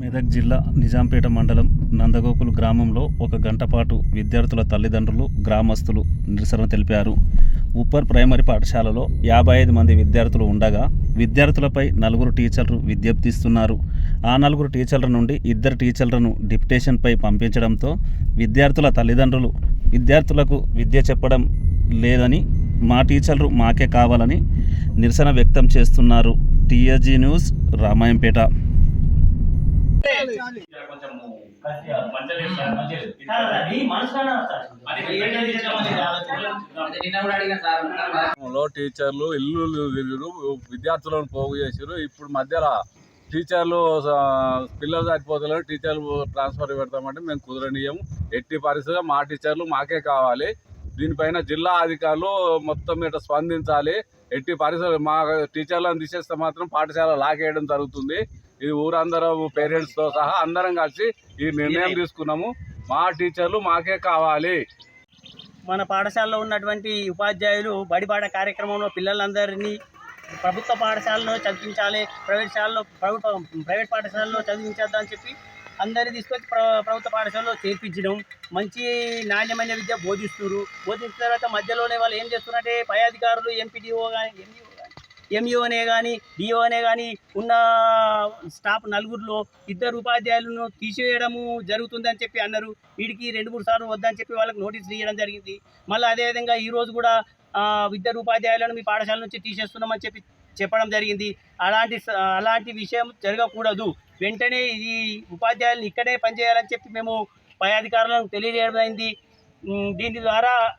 మెదక్ జిల్లా నిజాంపేట మండలం నందగోకులు గ్రామంలో ఒక గంట పాటు విద్యార్థుల తల్లిదండ్రులు గ్రామస్తులు నిరసన తెలిపారు. ఉప్పర్ ప్రైమరీ పాఠశాలలో యాభై ఐదు మంది విద్యార్థులు ఉండగా విద్యార్థులపై నలుగురు టీచర్లు విజ్ఞప్తిస్తున్నారు. ఆ నలుగురు టీచర్ల నుండి ఇద్దరు టీచర్లను డిప్యుటేషన్పై పంపించడంతో విద్యార్థుల తల్లిదండ్రులు విద్యార్థులకు విద్య చెప్పడం లేదని మా టీచర్లు మాకే కావాలని నిరసన వ్యక్తం చేస్తున్నారు. టీఎస్జీ న్యూస్ రామాయంపేట. లో టీచర్లు ఇల్లు తిరిగిరు విద్యార్థులను పోగు చేసారు. ఇప్పుడు మధ్యలో టీచర్లు పిల్లలు చనిపోతున్నారు టీచర్లు ట్రాన్స్ఫర్ పెడతామంటే మేము కుదరనీయము. ఎట్టి పరిస్థితిగా మా టీచర్లు మాకే కావాలి. దీనిపైన జిల్లా అధికారులు మొత్తం మీద స్పందించాలి. ఎట్టి పరిస్థితులు మా టీచర్లను తీసేస్తే మాత్రం పాఠశాల లాగేయడం జరుగుతుంది. ఇది ఊరందరం పేరెంట్స్తో సహా అందరం కలిసి ఈ నిర్ణయం తీసుకున్నాము. మా టీచర్లు మాకే కావాలి. మన పాఠశాలలో ఉన్నటువంటి ఉపాధ్యాయులు బడిపాట కార్యక్రమంలో పిల్లలందరినీ ప్రభుత్వ పాఠశాలలో చదివించాలి ప్రైవేట్ శాలలో ప్రభుత్వ ప్రైవేట్ పాఠశాలలో చదివించొద్దని చెప్పి అందరినీ తీసుకొచ్చి ప్ర ప్రభుత్వ పాఠశాలలో చేర్పించడం మంచి నాణ్యమైన విద్య బోధిస్తున్నారు. బోధించిన తర్వాత మధ్యలోనే వాళ్ళు ఏం చేస్తున్నారంటే పై అధికారులు ఎంపీడీఓ కానీ ఎంఈఓ కానీ ఎంఈఓనే కానీ డిఓనే కానీ ఉన్న స్టాఫ్ నలుగురిలో ఇద్దరు ఉపాధ్యాయులను తీసివేయడము జరుగుతుందని చెప్పి అన్నారు. వీడికి రెండు మూడు సార్లు వద్దని చెప్పి వాళ్ళకి నోటీసులు ఇవ్వడం జరిగింది. మళ్ళీ అదేవిధంగా ఈరోజు కూడా ఇద్దరు ఉపాధ్యాయులను మీ పాఠశాల నుంచి తీసేస్తున్నామని చెప్పి చెప్పడం జరిగింది. అలాంటి స- అలాంటి విషయం జరగకూడదు. వెంటనే ఈ ఉపాధ్యాయులను ఇక్కడే పనిచేయాలని చెప్పి మేము పై అధికారులను తెలియజేయడం అయింది దీని ద్వారా